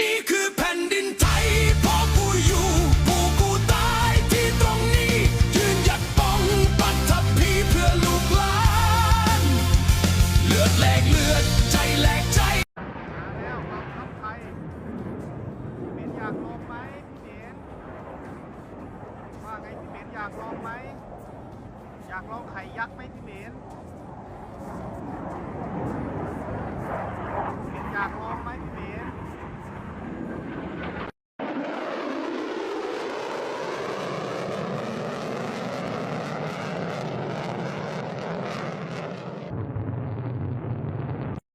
นี่คือแผ่นดินไทยพ่อกูอยู่ปู่กูตายที่ตรงนี้ ยืนหยัดป้องปัตพีเพื่อลูกหลาน เลือดแหลกเลือดใจแหลกใจ แล้วควาทับไทยพี่นอยากลองไหมพี่เบนว่าไงพี่เบนอยากลองไหม อยากลองไข่ยักษ์ไหมพี่เบน